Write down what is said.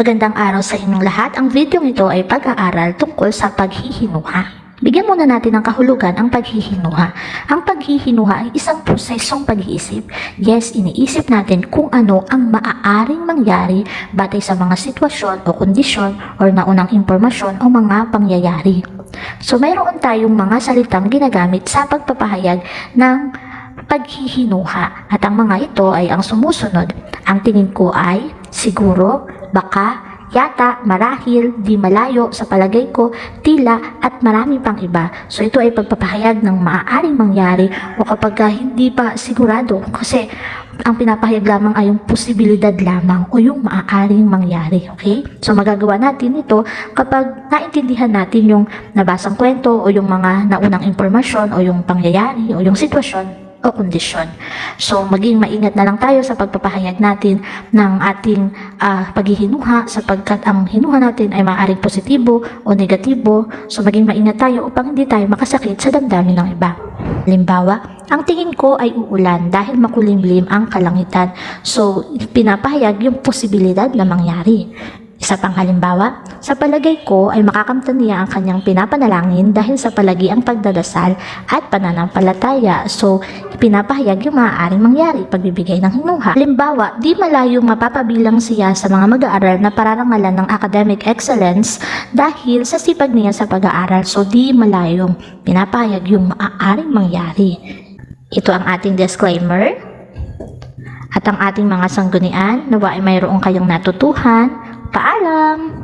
Magandang araw sa inyong lahat. Ang video ito ay pag-aaral tungkol sa paghihinuha. Bigyan muna natin ng kahulugan ang paghihinuha. Ang paghihinuha ay isang prosesong pag-iisip. Yes, iniisip natin kung ano ang maaaring mangyari batay sa mga sitwasyon o kondisyon o naunang impormasyon o mga pangyayari. So mayroon tayong mga salitang ginagamit sa pagpapahayag ng paghihinuha at ang mga ito ay ang sumusunod. Ang tingin ko ay siguro, baka, yata, marahil, di malayo, sa palagay ko, tila, at marami pang iba. So ito ay pagpapahayag ng maaaring mangyari o kapag ka hindi pa sigurado kasi ang pinapahayag lamang ay yung posibilidad lamang o yung maaaring mangyari. Okay? So magagawa natin ito kapag naintindihan natin yung nabasang kwento o yung mga naunang impormasyon o yung pangyayari o yung sitwasyon o kondisyon. So, maging maingat na lang tayo sa pagpapahayag natin ng ating ah, paghihinuha sapagkat ang hinuha natin ay maaaring positibo o negatibo. So, maging maingat tayo upang hindi tayo makasakit sa damdamin ng iba. Halimbawa, ang tingin ko ay uulan dahil makulimlim ang kalangitan. So, pinapahayag yung posibilidad na mangyari. Isa pang halimbawa, sa palagay ko ay makakamtan niya ang kanyang pinapanalangin dahil sa palagi ang pagdadasal at pananampalataya. So, pinapahayag yung maaaring mangyari pagbibigay ng hinuha. Halimbawa, di malayong mapapabilang siya sa mga mag-aaral na pararangalan ng academic excellence dahil sa sipag niya sa pag-aaral. So, di malayong pinapahayag yung maaaring mangyari. Ito ang ating disclaimer at ang ating mga sanggunian nawa ay mayroong kayong natutuhan. Paalam!